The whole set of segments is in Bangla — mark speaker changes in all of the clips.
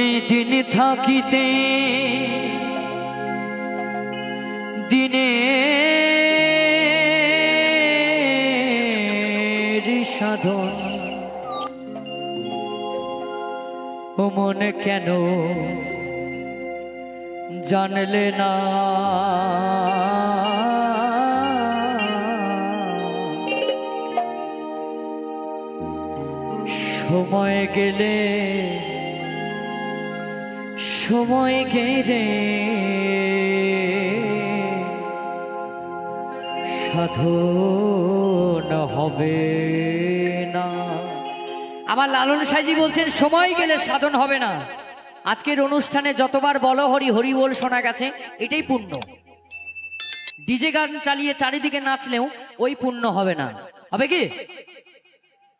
Speaker 1: এই দিন থাকিতে দিনে সাধন। ও মনে কেন জানলে না? সময় গেলে সময় গেলে সাধন হবে না। আমার লালন সাইজি বলছেন, সময় গেলে সাধন হবে না। আজকের অনুষ্ঠানে যতবার বলো, হরি হরি বল শোনা গেছে, এটাই পুণ্য। ডিজে গান চালিয়ে চারিদিকে নাচলেও ওই পুণ্য হবে না। হবে কি?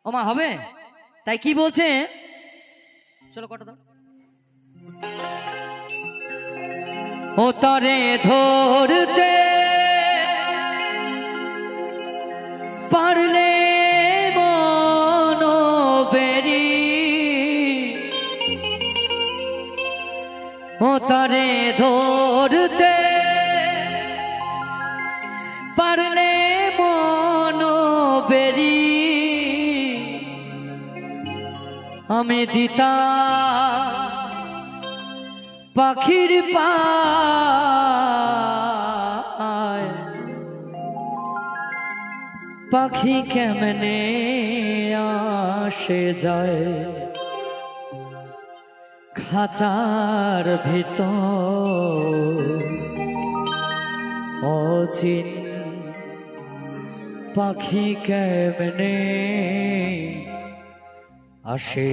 Speaker 1: ওমা, হবে? তাই কি বলছে? চলো কটা দাও। ও তরে ধরতে। পারলে বেরি। ও তরে ধরতে। পারলে বেরি। আমি দিতা পাখির পাখি কেমনে আসে যায়? খাঁচার ভিতর অচিন পাখি কেমনে আসে?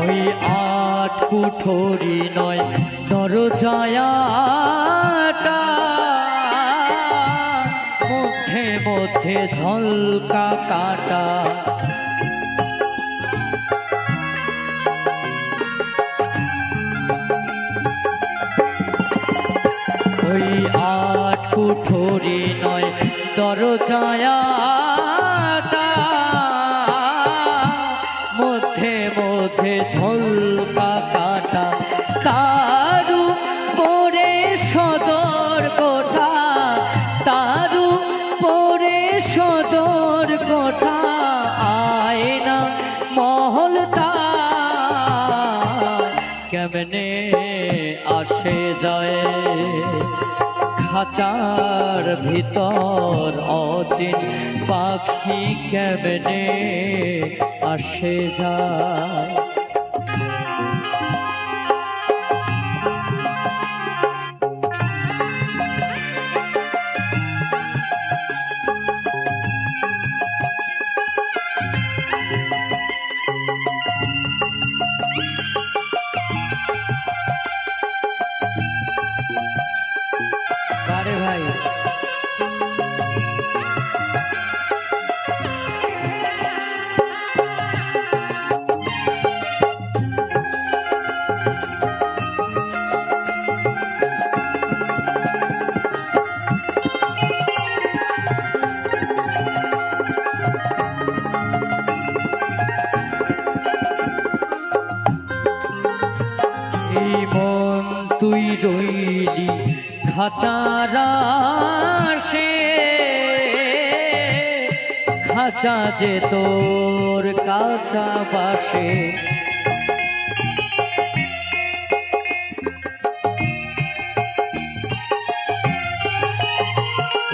Speaker 1: ওই আট কুঠরি নয় দরজায়াটা। মধ্যে মধ্যে ঝলকা কাটা। ওই আট কুঠরি নয় দরজায়াটা। সদর কোঠা আয়না মহল তার। কেমনে আসে যায় খাঁচার ভিতর অচিন পাখি কেমনে আসে যায়? trời তুই রইলি খাঁচারা সে খাঁচা যে তোর কাছা বাসে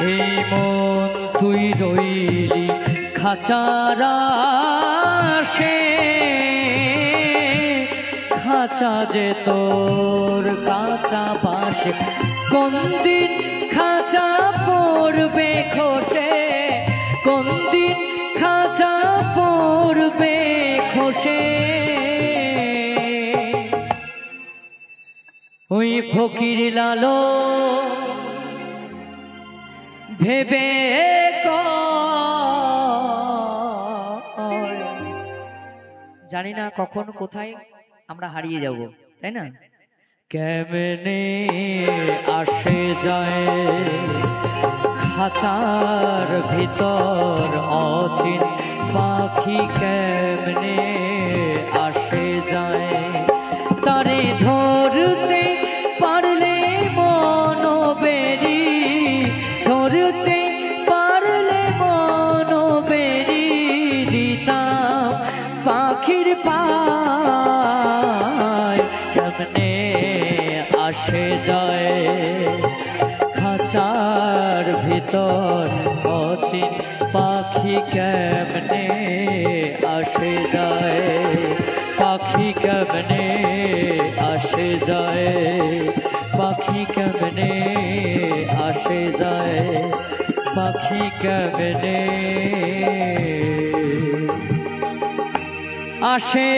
Speaker 1: এই মন তুই রইলি খাঁচারা খাঁচা যে তোর কাঁচা পাশে কোন দিন খাঁচা পড়বে খসে? কোন দিন খাঁচা পড়বে খসে? ওই ফকির লালো ভেবে। জানি না কখন, কোথায়। আমরা হারিয়ে যাব, তাই না? কেমনে আসে যায় খাঁচার ভিতর অচিন পাখি কেমনে আসে যায়? তারে ধরতে পারলে মন বেরি, ধরতে পারলে মন বেরি, দিতাম পাখির পায় কেমনে আসে যায় পাখি কেমনে আসে যায় পাখি কেমনে আসে যায় পাখি কেমনে আসে